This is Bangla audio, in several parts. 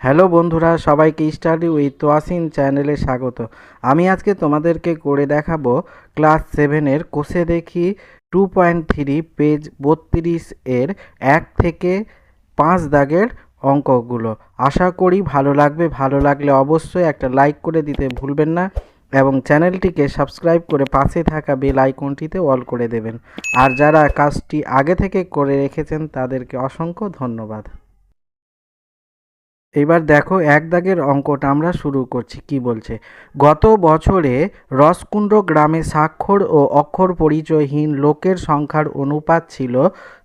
হ্যালো বন্ধুরা, সবাইকে স্টাডি উইথ তোয়াসিন চ্যানেলে স্বাগত। আমি আজকে তোমাদেরকে করে দেখাবো ক্লাস সেভেনের কোষে দেখি টু পয়েন্ট থ্রি পেজ বত্রিশ এর এক থেকে পাঁচ দাগের অঙ্কগুলো। আশা করি ভালো লাগবে, ভালো লাগলে অবশ্যই একটা লাইক করে দিতে ভুলবেন না এবং চ্যানেলটিকে সাবস্ক্রাইব করে পাশে থাকা বেল আইকনটিতে অল করে দেবেন। আর যারা কাজটি আগে থেকে করে রেখেছেন তাদেরকে অসংখ্য ধন্যবাদ। এবার দেখো এক দাগের অঙ্কটা আমরা শুরু করছি, কি বলছে? গত বছরে রসকুণ্ড গ্রামে স্বাক্ষর ও অক্ষর পরিচয়হীন লোকের সংখ্যার অনুপাত ছিল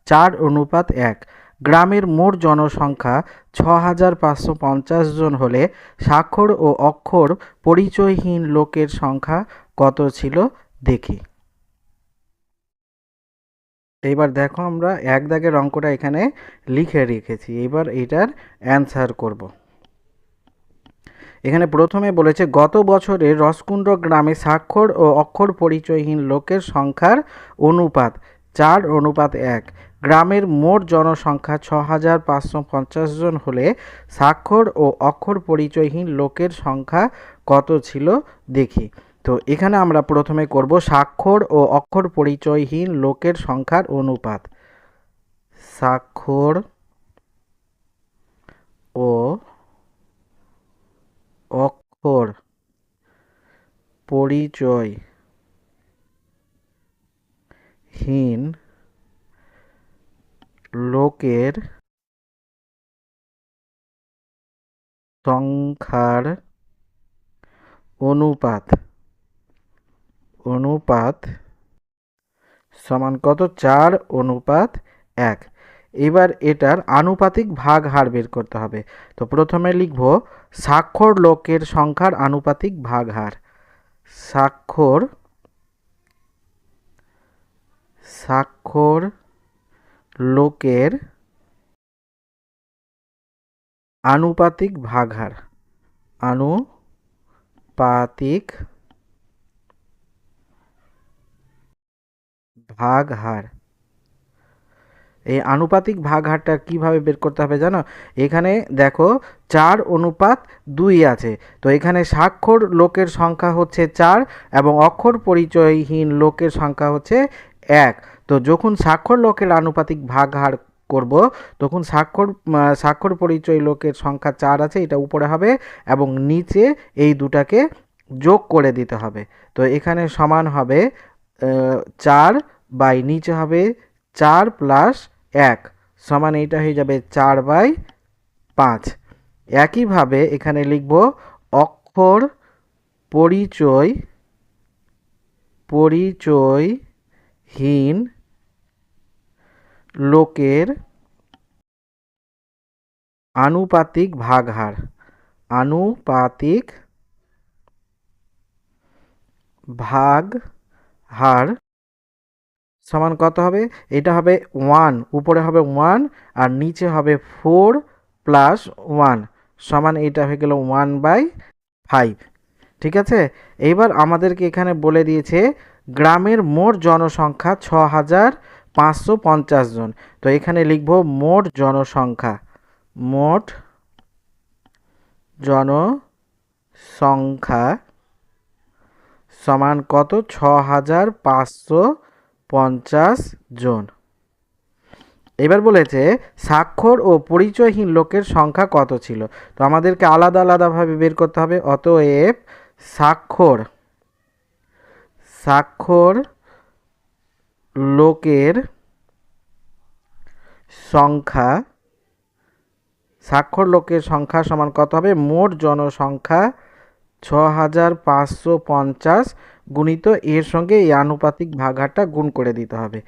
চার অনুপাত এক। গ্রামের মোট জনসংখ্যা ছ হাজার পাঁচশো পঞ্চাশ জন হলে স্বাক্ষর ও অক্ষর পরিচয়হীন লোকের সংখ্যা কত ছিল দেখি। এইবার দেখো আমরা এক দাগের অঙ্কটা এখানে লিখে রেখেছি। এবার এটার অ্যান্সার করব। এখানে প্রথমে বলেছে, গত বছরে রসকুণ্ড গ্রামে স্বাক্ষর ও অক্ষর পরিচয়হীন লোকের সংখ্যার অনুপাত চার, অনুপাত এক। গ্রামের মোট জনসংখ্যা ছ হাজার পাঁচশো পঞ্চাশ জন হলে স্বাক্ষর ও অক্ষর পরিচয়হীন লোকের সংখ্যা কত ছিল? দেখি। তো এখানে আমরা প্রথমে করব স্বাক্ষর ও অক্ষর পরিচয়হীন লোকের সংখ্যার অনুপাত। স্বাক্ষর ও অক্ষর পরিচয়হীন লোকের সংখ্যার অনুপাত। অনুপাত সমান কত? চার অনুপাত এক। এবার এটার আনুপাতিক ভাগ হার বের করতে হবে। তো প্রথমে লিখব স্বাক্ষর লোকের সংখ্যার আনুপাতিক ভাগ হার। স্বাক্ষর স্বাক্ষর লোকের আনুপাতিক ভাগ হার। আনুপাতিক ভাগ হার। এই আনুপাতিক ভাগ হারটা কীভাবে বের করতে হবে জানো? এখানে দেখো চার অনুপাত দুই আছে। তো এখানে স্বাক্ষর লোকের সংখ্যা হচ্ছে চার এবং অক্ষর পরিচয়হীন লোকের সংখ্যা হচ্ছে এক। তো যখন স্বাক্ষর লোকের আনুপাতিক ভাগ হার করব, তখন স্বাক্ষর স্বাক্ষর পরিচয় লোকের সংখ্যা চার আছে, এটা উপরে হবে এবং নিচে এই দুটাকে যোগ করে দিতে হবে। তো এখানে সমান হবে চার বাই নিচে হবে চার প্লাস এক। সমান এইটা হয়ে যাবে চার বাই পাঁচ। একইভাবে এখানে লিখব অক্ষর পরিচয়, পরিচয়হীন লোকের আনুপাতিক ভাগহার। আনুপাতিক ভাগ হার সমান কত হবে? এটা হবে ওয়ান উপরে হবে ওয়ান আর নিচে হবে ফোর প্লাস ওয়ান সমান এটা হয়ে গেল ওয়ান বাই ফাইভ ঠিক আছে? এইবার আমাদেরকে এখানে বলে দিয়েছে গ্রামের মোট জনসংখ্যা ছ হাজার পাঁচশো পঞ্চাশ জন। তো এখানে লিখব মোট জনসংখ্যা। মোট জনসংখ্যা সমান কত? ছ হাজার পাঁচশো পঞ্চাশ জন। এবার বলেছে, স্বাক্ষর ও পরিচয়হীন লোকের সংখ্যা কত ছিল? তো আমাদেরকে আলাদা আলাদাভাবে বের করতে হবে। অতএব স্বাক্ষর স্বাক্ষর লোকের সংখ্যা, স্বাক্ষর লোকের সংখ্যা সমান কত হবে? মোট জনসংখ্যা ছ হাজার পাঁচশো পঞ্চাশ। গুণিত এর সঙ্গে এই আনুপাতিক ভাগাটা গুণ করে দিতে হবে।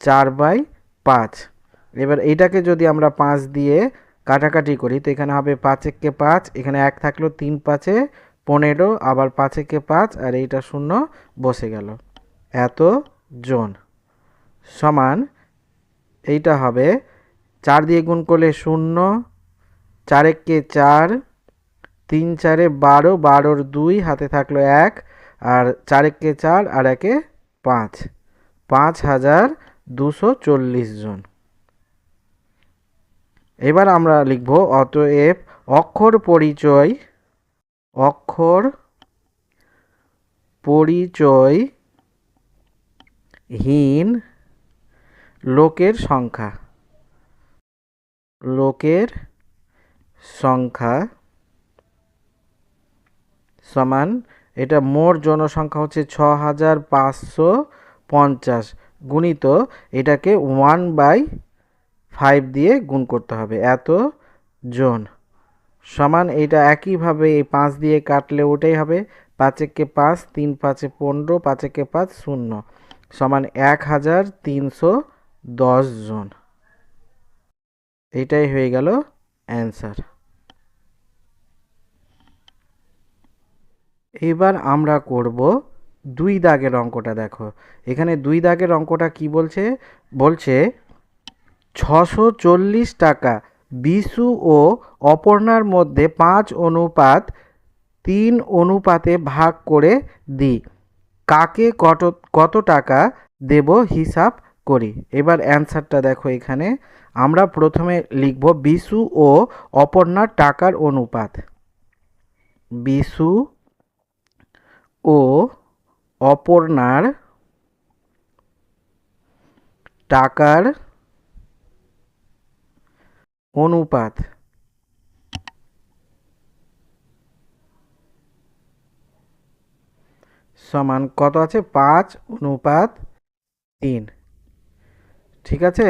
চার বাই পাঁচ। এবার এইটাকে যদি আমরা পাঁচ দিয়ে কাটাকাটি করি, তো এখানে হবে পাঁচ একে পাঁচ, এখানে এক থাকল তিন পাঁচে পনেরো, আবার পাঁচ একে পাঁচ, আর এইটা শূন্য বসে গেল। এত জন। সমান এইটা হবে চার দিয়ে গুণ করলে শূন্য চারেককে চার, তিন চারে বারো, বারোর দুই, হাতে থাকল এক আর চারেককে চার আর একে পাঁচ। পাঁচ হাজার দুশো চল্লিশ জন। এবার আমরা লিখব অতএব অক্ষর পরিচয় অক্ষর পরিচয় হীন লোকের সংখ্যা। লোকের সংখ্যা সমান এটা মোট জনসংখ্যা হচ্ছে ছ হাজার পাঁচশো পঞ্চাশ গুণিত এটাকে ওয়ান বাই ফাইভ দিয়ে গুণ করতে হবে এত জন। সমান এটা একইভাবে এই পাঁচ দিয়ে কাটলে ওটাই হবে পাঁচেকে পাঁচ, তিন পাঁচে পনেরো পাঁচেকে পাঁচ শূন্য। সমান এক হাজার তিনশো দশ জন। এটাই হয়ে গেল অ্যান্সার। এবার আমরা করব দুই দাগের অঙ্কটা, দেখো। এখানে দুই দাগের অঙ্কটা কি বলছে? বলছে, ছশো চল্লিশ টাকা বিশু ও অপর্ণার মধ্যে পাঁচ অনুপাত তিন অনুপাতে ভাগ করে দিই কাকে কত কত টাকা দেব হিসাব করি? এবার অ্যান্সারটা দেখো এখানে। আমরা প্রথমে লিখব বিশু ও অপর্ণার টাকার অনুপাত। বিশু ও অপর্ণার টাকার অনুপাত। সমান কত আছে? পাঁচ অনুপাত তিন। ঠিক আছে?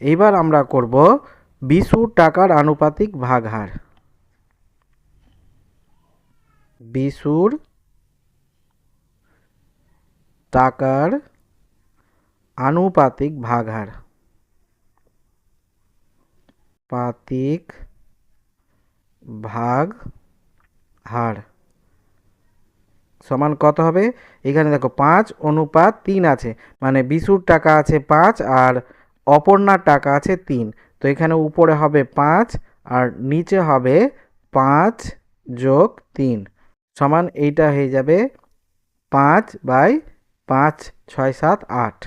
এইবার আমরা করব বিশুর টাকার আনুপাতিক ভাগহার। বিশুর টাকার আনুপাতিক ভাগহার পাতিক ভাগ হার সমান কত হবে? এখানে দেখো পাঁচ, অনুপাত তিন আছে। মানে বিশুর টাকা আছে পাঁচ আর অপর্ণার টাকা আছে তিন। তো এখানে উপরে হবে পাঁচ আর নিচে হবে পাঁচ যোগ তিন। সমান এইটা হয়ে যাবে পাঁচ বাই পাঁচ, ছয়, সাত, আট।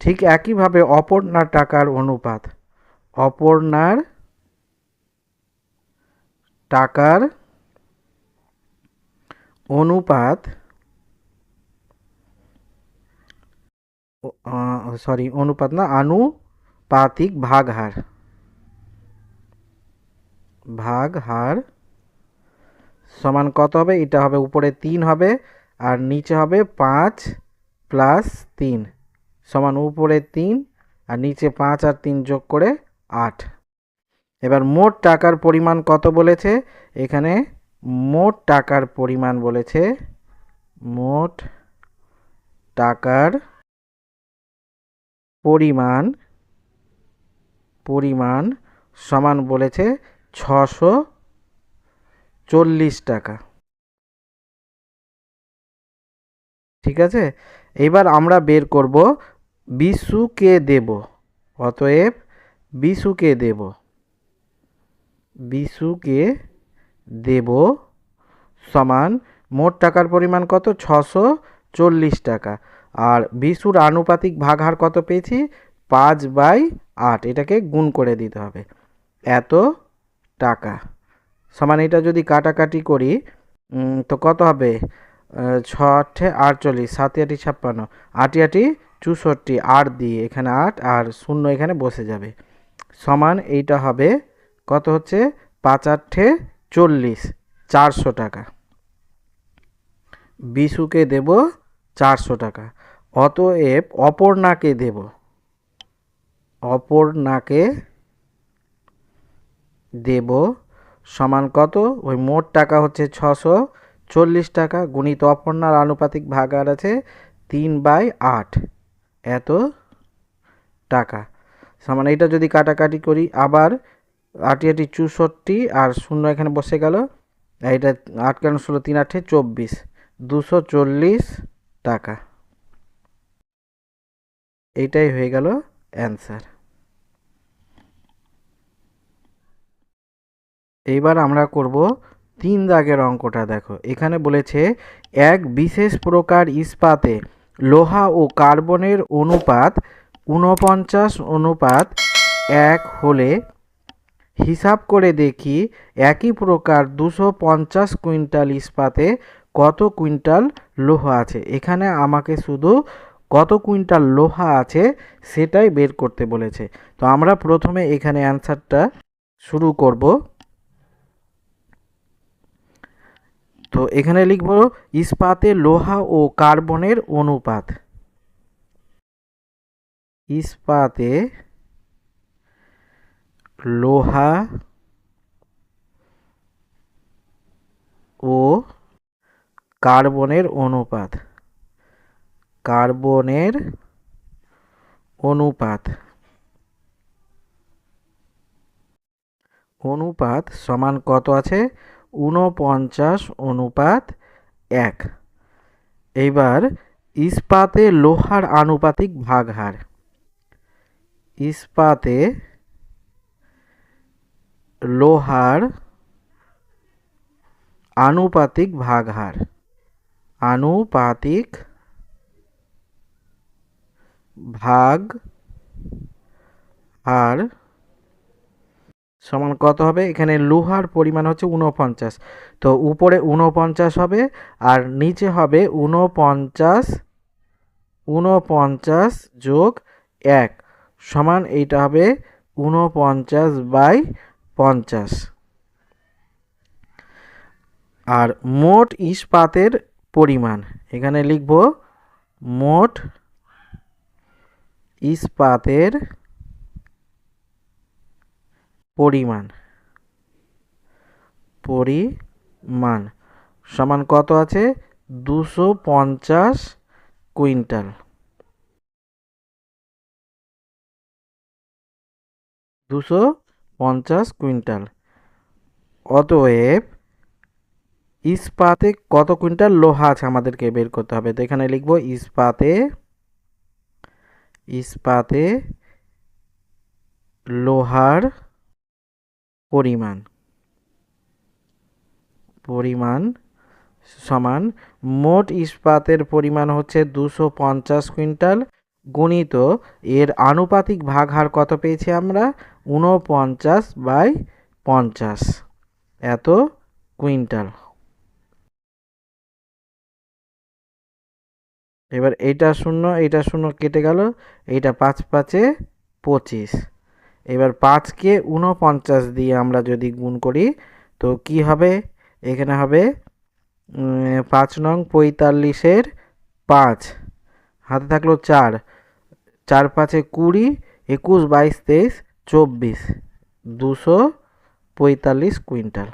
ঠিক একইভাবে অপর্ণার টাকার অনুপাত। অপর্ণার টাকার অনুপাত সরি, অনুপাত না, আনুপাতিক ভাগহার। ভাগহার সমান কত হবে? এটা হবে উপরে তিন হবে। আর নিচে হবে পাঁচ প্লাস তিন সমান উপরে তিন আর নিচে পাঁচ আর তিন যোগ করে আট। এবার মোট টাকার পরিমাণ কত বলেছে? এখানে মোট টাকার পরিমাণ বলেছে, মোট টাকার পরিমাণ পরিমাণ সমান বলেছে ছশো চল্লিশ টাকা। ঠিক আছে? এবার আমরা বের করব বিশুকে দেব? অতএব বিশুকে দেব? বিশুকে দেব সমান মোট টাকার পরিমাণ কত? ছশো চল্লিশ টাকা। আর বিশুর আনুপাতিক ভাগহার কত পেয়েছি? পাঁচ বাই আট। এটাকে গুণ করে দিতে হবে। এত টাকা। সমান এটা যদি কাটাকাটি করি তো কত হবে? ছ আটে আটচল্লিশ সাতে আটি ছাপ্পান্ন। আটি আটি চৌষট্টি, আট দিয়ে এখানে আট আর শূন্য এখানে বসে যাবে। সমান এইটা হবে কত হচ্ছে? পাঁচ আটে চল্লিশ, চারশো টাকা। বিশুকে দেব চারশো টাকা। অতএব অপর্ণাকে দেব। অপর্ণাকে দেব সমান কত? ওই মোট টাকা হচ্ছে ছশো। চল্লিশ টাকা গুণিত অপর্ণার আনুপাতিক ভাগার আছে তিন বাই আট। এত টাকা। সমান এটা যদি কাটাকাটি করি, আবার আটি আটি চৌষট্টি আর শূন্য এখানে বসে গেল, এইটা আট কেন ষোলো, তিন আটে চব্বিশ, দুশো চল্লিশ টাকা। এইটাই হয়ে গেল অ্যান্সার এইবার আমরা করব তিন দাগের অঙ্কটা দেখো। এখানে বলেছে, এক বিশেষ প্রকার ইস্পাতে লোহা ও কার্বনের অনুপাত ঊনপঞ্চাশ অনুপাত এক হলে হিসাব করে দেখি একই প্রকার দুশো পঞ্চাশ কুইন্টাল ইস্পাতে কত কুইন্টাল লোহা আছে। এখানে আমাকে শুধু কত কুইন্টাল লোহা আছে সেটাই বের করতে বলেছে। তো আমরা প্রথমে এখানে অ্যান্সারটা শুরু করব। তো এখানে লিখব ইস্পাতে লোহা ও কার্বনের অনুপাত। ইস্পাতে লোহা ও কার্বনের অনুপাত। কার্বনের অনুপাত। অনুপাত সমান কত আছে? ঊনপঞ্চাশ অনুপাত এক। এইবার ইস্পাতে লোহার আনুপাতিক ভাগহার। ইস্পাতে লোহার আনুপাতিক ভাগহার। আনুপাতিক ভাগ আর সমান কত হবে? এখানে লোহার পরিমাণ হচ্ছে উনপঞ্চাশ তো উপরে উনপঞ্চাশ হবে আর নিচে হবে উনপঞ্চাশ উনপঞ্চাশ যোগ এক। সমান এইটা হবে উনপঞ্চাশ বাই পঞ্চাশ। আর মোট ইস্পাতের পরিমাণ, এখানে লিখব মোট ইস্পাতের পরিমাণ। পরিমাণ। সমান কত আছে? দুশো পঞ্চাশ কুইন্টাল। দুশো পঞ্চাশ কুইন্টাল। অতএব, ইস্পাতে কত কুইন্টাল লোহা আছে আমাদেরকে বের করতে হবে? তো এখানে লিখব ইস্পাতে ইস্পাতে লোহার পরিমাণ। পরিমাণ সমান মোট ইস্পাতের পরিমাণ হচ্ছে দুশো পঞ্চাশ কুইন্টাল গুণিত এর আনুপাতিক ভাগ হার কত পেয়েছি আমরা? ঊনপঞ্চাশ বাই পঞ্চাশ। এত কুইন্টাল। এবার এইটা শূন্য এইটা শূন্য কেটে গেল এইটা পাঁচ পাঁচে পঁচিশ। এবার পাঁচকে ঊনপঞ্চাশ দিয়ে আমরা যদি গুণ করি, তো কি হবে? এখানে হবে পাঁচ নং পঁয়তাল্লিশের পাঁচ। হাতে থাকল চার। চার পাঁচে কুড়ি, একুশ, বাইশ, তেইশ, চব্বিশ। দুশো পঁয়তাল্লিশ কুইন্টাল।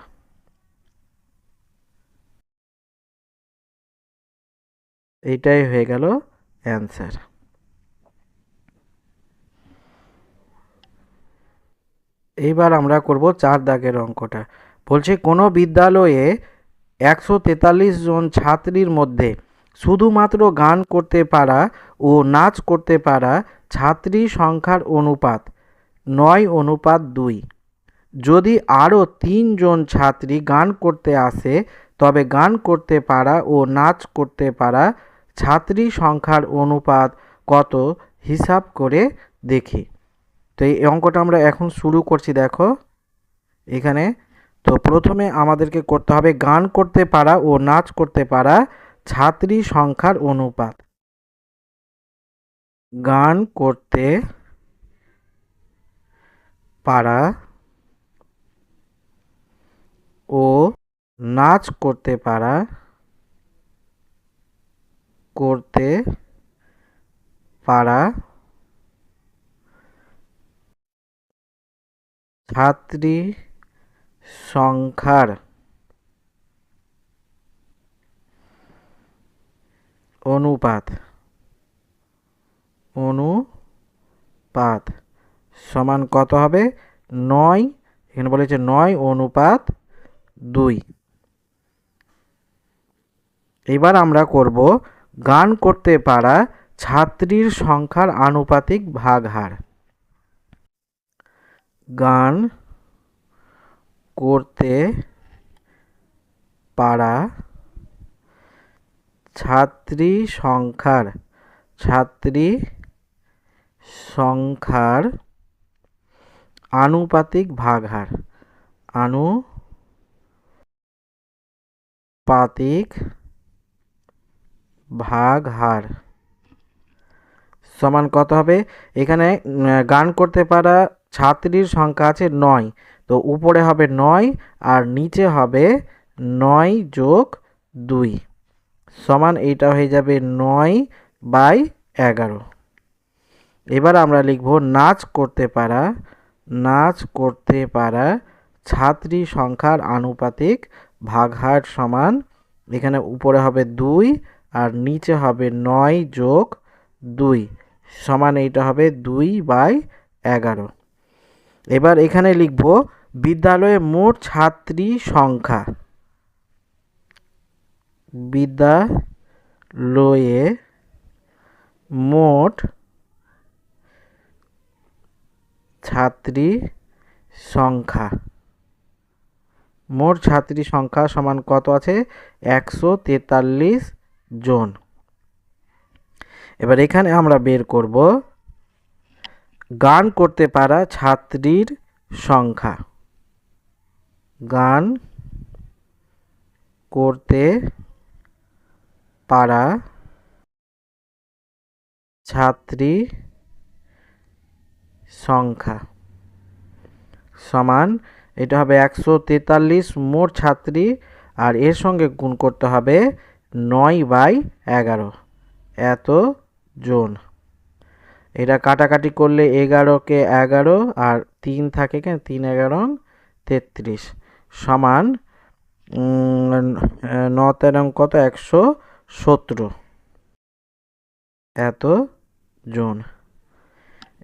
এইটাই হয়ে গেল অ্যান্সার। এইবার আমরা করব চার দাগের অঙ্কটা। বলছে, কোনো বিদ্যালয়ে একশো তেতাল্লিশ জন ছাত্রীর মধ্যে শুধুমাত্র গান করতে পারা ও নাচ করতে পারা ছাত্রী সংখ্যার অনুপাত নয়, অনুপাত দুই। যদি আরও তিনজন ছাত্রী গান করতে আসে, তবে গান করতে পারা ও নাচ করতে পারা ছাত্রী সংখ্যার অনুপাত কত, হিসাব করে দেখি। তো এই অঙ্কটা আমরা এখন শুরু করছি, দেখো। এখানে, তো প্রথমে আমাদেরকে করতে হবে গান করতে পারা ও নাচ করতে পারা ছাত্রী সংখ্যার অনুপাত। গান করতে পারা ও নাচ করতে পারা করতে পারা ছাত্রী সংখ্যার অনুপাত অনুপাত সমান কত হবে? নয়। এখানে বলেছে নয়, অনুপাত দুই। এবার আমরা করব গান করতে পারা ছাত্রীর সংখ্যার আনুপাতিক ভাগহার। গান করতে পারা ছাত্রী সংখ্যার ছাত্রী সংখ্যার আনুপাতিক ভাগহার। আনুপাতিক ভাগহার। সমান কত হবে? এখানে গান করতে পারা ছাত্রীর সংখ্যা আছে নয়। তো উপরে হবে নয় আর নিচে হবে নয় যোগ দুই। সমান এইটা হয়ে যাবে নয় বাই এগারো। এবার আমরা লিখব, নাচ করতে পারা, নাচ করতে পারা ছাত্রী সংখ্যার আনুপাতিক ভাগহার সমান, এখানে উপরে হবে দুই আর নিচে হবে নয় যোগ দুই। সমান এইটা হবে দুই বাই এগারো। এবার এখানে লিখব বিদ্যালয়ে মোট ছাত্রী সংখ্যা। বিদ্যালয়ে মোট ছাত্রী সংখ্যা। মোট ছাত্রী সংখ্যা সমান কত আছে? একশো তেতাল্লিশ জন। এবার এখানে আমরা বের করব গান করতে পারা ছাত্রীর সংখ্যা। গান করতে পারা ছাত্রী সংখ্যা সমান, এটা হবে একশো তেতাল্লিশ মোট ছাত্রী, আর এর সঙ্গে গুণ করতে হবে নয় বাই এগারো। এত জন। এটা কাটাকাটি করলে এগারোকে এগারো আর তিন থাকে কেন? তিন এগারো তেত্রিশ সমান ন তেরো কত? একশো সতেরো এত জন।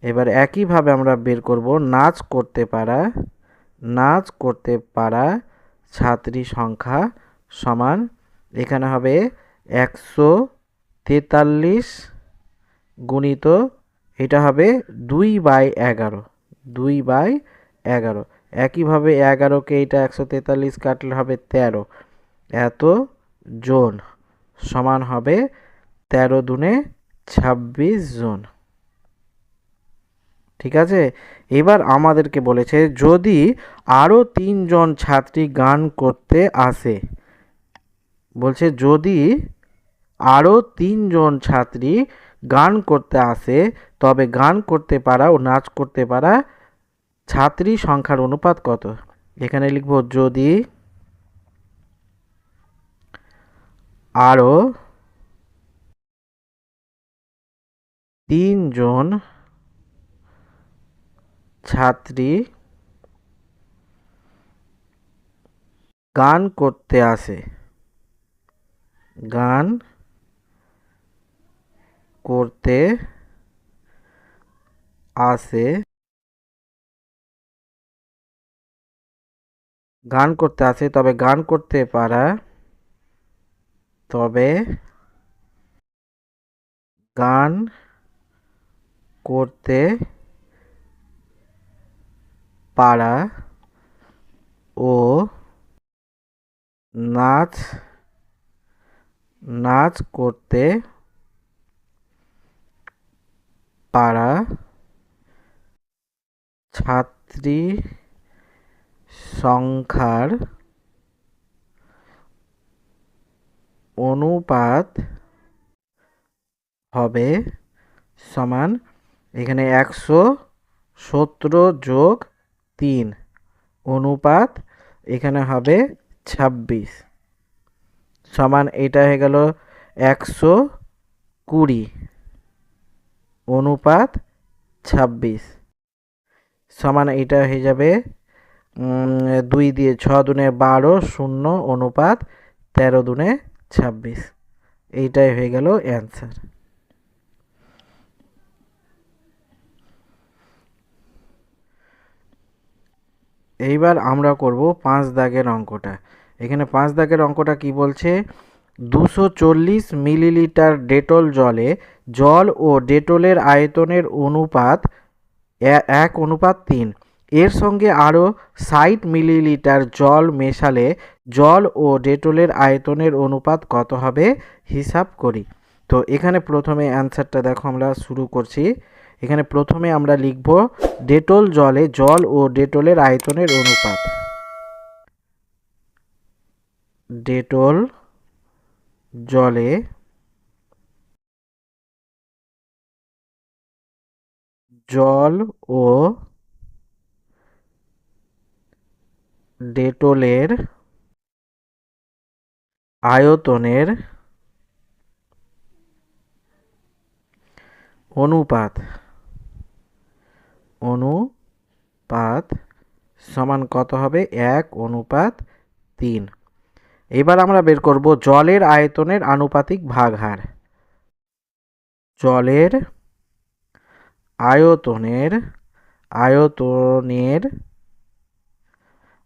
এবার একইভাবে আমরা বের করব নাচ করতে পারা, নাচ করতে পারা ছাত্রী সংখ্যা সমান, এখানে হবে একশো তেতাল্লিশ গুণিত এটা হবে দুই বাই এগারো, দুই বাই এগারো। একইভাবে এগারোকে এটা একশো তেতাল্লিশ কাটলে হবে তেরো। এত জন সমান হবে তেরো দুনে ছাব্বিশ জন। ঠিক আছে? এবার আমাদেরকে বলেছে, যদি আরও তিনজন ছাত্রী গান করতে আসে, বলছে যদি আরও তিনজন ছাত্রী গান করতে আসে, তবে গান করতে পারা ও নাচ করতে পারা ছাত্রী সংখ্যার অনুপাত কত? এখানে লিখব যদি আরও তিনজন ছাত্রী গান করতে আসে, গান করতে আসে গান করতে আসে তবে গান করতে পারা, তবে গান করতে পারা ও নাচ নাচ করতে পারা ছাত্রী সংখ্যার অনুপাত হবে সমান, এখানে একশো সতেরো যোগ তিন, অনুপাত এখানে হবে ছাব্বিশ। সমান এটা হয়ে গেল একশো কুড়ি। অনুপাত ছাব্বিশ। সমান এটা হয়ে যাবে দুই দিয়ে ছ দুনে বারো, শূন্য অনুপাত তেরো দুনে ছাব্বিশ। এইটাই হয়ে গেল অ্যান্সার এইবার আমরা করব পাঁচ দাগের অঙ্কটা। এখানে পাঁচ দাগের অঙ্কটা কি বলছে? দুশো চল্লিশ মিলিলিটার ডেটল জলে জল ও ডেটলের আয়তনের অনুপাত এক অনুপাত তিন। এর সঙ্গে আরও ষাট মিলিলিটার জল মেশালে জল ও ডেটলের আয়তনের অনুপাত কত হবে হিসাব করি। তো এখানে প্রথমে অ্যান্সারটা দেখো, আমরা শুরু করছি। এখানে প্রথমে আমরা লিখব ডেটল জলে জল ও ডেটলের আয়তনের অনুপাত। ডেটল জলে জল ও ডেটলের আয়তনের অনুপাত অনুপাত সমান কত হবে? এক অনুপাত তিন। এবার আমরা বের করব জলের আয়তনের আনুপাতিক ভাগহার। জলের আয়তনের আয়তনের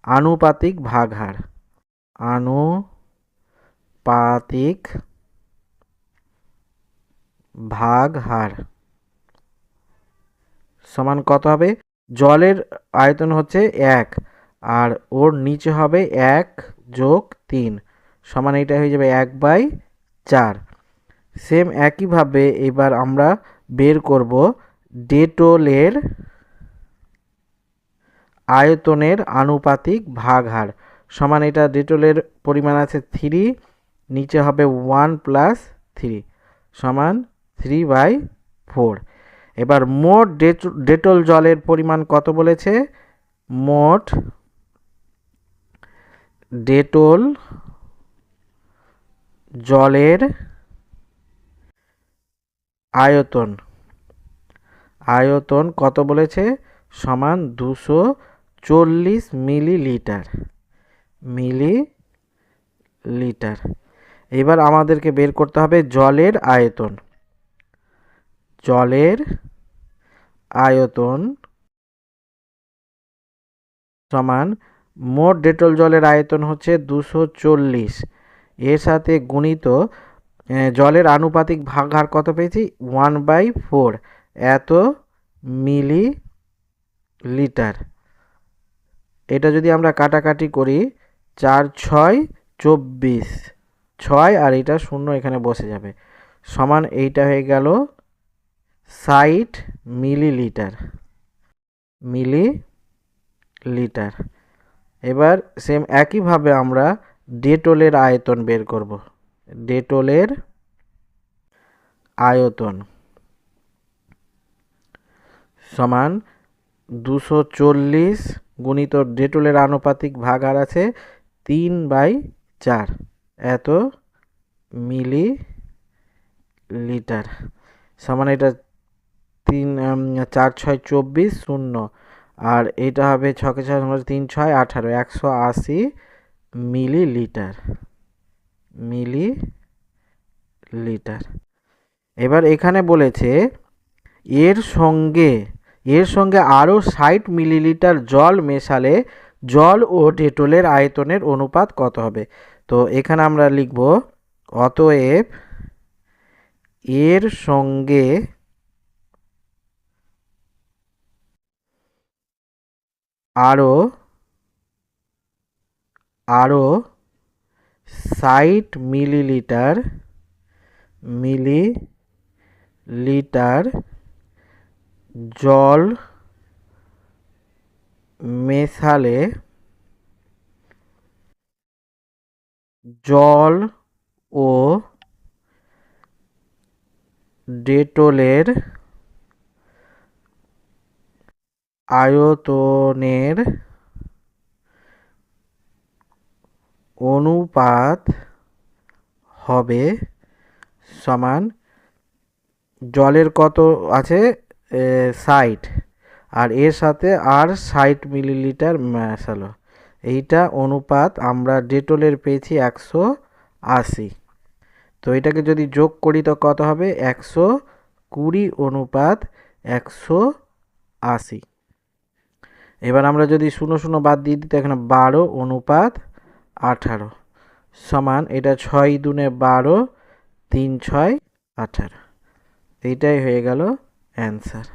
আনুপাতিক ভাগহার। আনুপাতিক ভাগহার সমান কত হবে? জলের আয়তন হচ্ছে এক। আর ওর নিচে হবে এক যোগ তিন। সমান এটা হয়ে যাবে এক বাই চার। সেম একইভাবে এবার আমরা বের করব ডেটোলের আয়তনের আনুপাতিক ভাগহার। সমান এটা ডেটোলের পরিমাণ আছে থ্রি নিচে হবে ওয়ান প্লাস থ্রি সমান থ্রি বাই ফোর এবার মোট ডেটল জলের পরিমাণ কত বলেছে? মোট ডেটল জলের আয়তন। আয়তন কত বলেছে? সমান দুশো চল্লিশ মিলিলিটার। মিলি লিটার এবার আমাদেরকে বের করতে হবে জলের আয়তন। জলের আয়তন সমান মোট ডেটল জলের আয়তন হচ্ছে দুশো চল্লিশ। এর সাথে গুণিত জলের আনুপাতিক ভাগহার কত পেয়েছি? One by four. এত মিলি লিটার এটা যদি আমরা কাটাকাটি করি, চার, ছয়, চব্বিশ। ছয় আর এটা শূন্য এখানে বসে যাবে। সমান এইটা হয়ে গেল ষাট মিলিলিটার। মিলি লিটার এবার সেম একইভাবে আমরা ডেটলের আয়তন বের করব। ডেটলের আয়তন সমান দুশো চল্লিশ গুণিত ডেটলের আনুপাতিক ভাগার আছে তিন বাই চার। এত মিলি লিটার সমান এটা তিন চার, ছয়, চব্বিশ, শূন্য। আর এটা হবে ছকে ছয় নম্বর তিন ছয় আঠারো, একশো আশি মিলি লিটার মিলি লিটার এবার এখানে বলেছে, এর সঙ্গে এর সঙ্গে আরও ষাট মিলিলিটার জল মেশালে জল ও ডেটলের আয়তনের অনুপাত কত হবে? তো এখানে আমরা লিখব, অতএব এর সঙ্গে আরও আরও ষাট মিলিলিটার মিলি লিটার জল মেশালে জল ও ডেটলের আয়তনের অনুপাত হবে সমান জলের কত আছে? ষাট। আর এর সাথে আর ষাট মিলিলিটার মেশালো। এইটা অনুপাত আমরা ডেটলের পেয়েছি একশো আশি। তো এটাকে যদি যোগ করি তো কত হবে? একশো কুড়ি অনুপাত একশো আশি। এবার আমরা যদি শূন্য শূন্য বাদ দিয়ে দিই তো এখানে বারো অনুপাত আঠারো সমান এটা ছয় দুনে বারো, তিন ছয় আঠারো। এইটাই হয়ে গেল অ্যান্সার